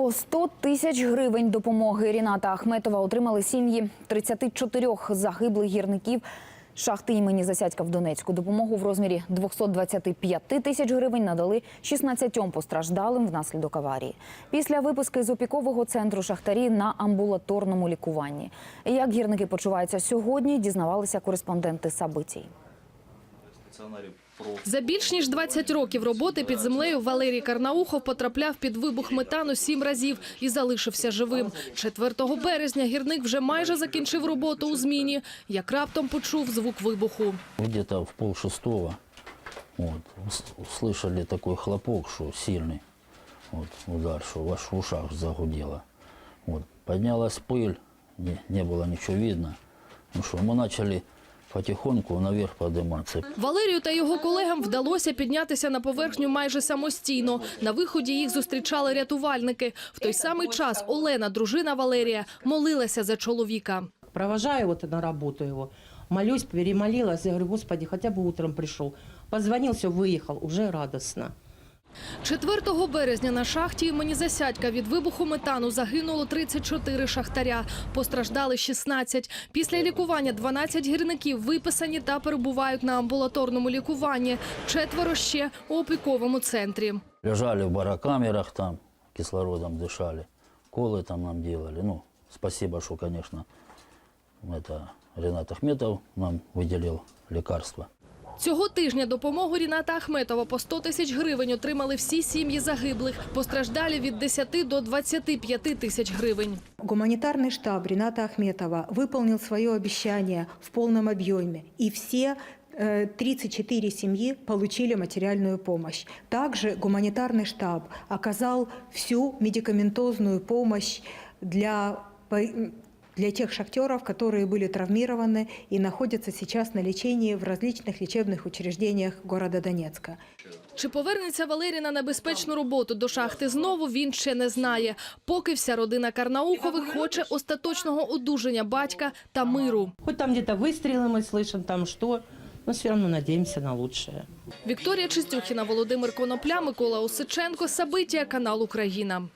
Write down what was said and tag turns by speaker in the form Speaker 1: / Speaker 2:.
Speaker 1: По 100 тисяч гривень допомоги Ріната Ахметова отримали сім'ї 34 загиблих гірників шахти імені Засядька в Донецьку. Допомогу в розмірі 225 тисяч гривень надали 16 постраждалим внаслідок аварії. Після виписки з опікового центру шахтарі на амбулаторному лікуванні. Як гірники почуваються сьогодні, дізнавалися кореспонденти Сабитій.
Speaker 2: стаціонарі про
Speaker 3: За більш ніж 20 років роботи під землею Валерій Карнаухов потрапляв під вибух метану сім разів і залишився живим. 4 березня гірник вже майже закінчив роботу у зміні, як раптом почув звук вибуху.
Speaker 4: Где-то в пол шестого вот, ус- услышали такой хлопок, что сильный вот, удар, что в ушах загудело. Вот, поднялась пыль, не, не было ничего видно. Ну что, мы начали потихоньку наверх подниматься.
Speaker 3: Валерію та його колегам вдалося піднятися на поверхню майже самостійно. На виході їх зустрічали рятувальники. В той самий час Олена, дружина Валерія, молилася за чоловіка.
Speaker 5: Проважаю вот на работу его, молюсь, перемолилась, я говорю, Господи, хотя бы утром пришел. Позвонил, все, выехал, уже радостно.
Speaker 3: 4 березня на шахті імені Засядька від вибуху метану загинуло 34 шахтаря. Постраждали 16. Після лікування 12 гірників виписані та перебувають на амбулаторному лікуванні. Четверо ще у опіковому центрі.
Speaker 4: Лежали в барокамерах там, кислородом дышали, колы там нам делали. Ну, спасибо, что, конечно, это Ренат Ахметов нам выделил лекарства.
Speaker 3: Цього тижня допомогу Ріната Ахметова по 100 тисяч гривень отримали всі сім'ї загиблих. Постраждалі від 10 до 25 тисяч гривень.
Speaker 6: Гуманитарный штаб Рената Ахметова выполнил свое обещание в полном объеме, и все э, 34 семьи получили материальную помощь. Также гуманитарный штаб оказал всю медикаментозную помощь для, по- для тех шахтеров, которые были травмированы и находятся сейчас на лечении в различных лечебных учреждениях города Донецка.
Speaker 3: Чи повернеться Валерій на небезпечну роботу до шахти знову, він ще не знає. Поки вся родина Карнаухових хоче остаточного одужання батька та миру.
Speaker 5: Хоть там где-то выстрелы мы слышим, там что, но все равно надеемся на лучшее.
Speaker 3: Вікторія Чистюхіна, Володимир Конопля, Микола Осиченко, Сабиття, канал Україна.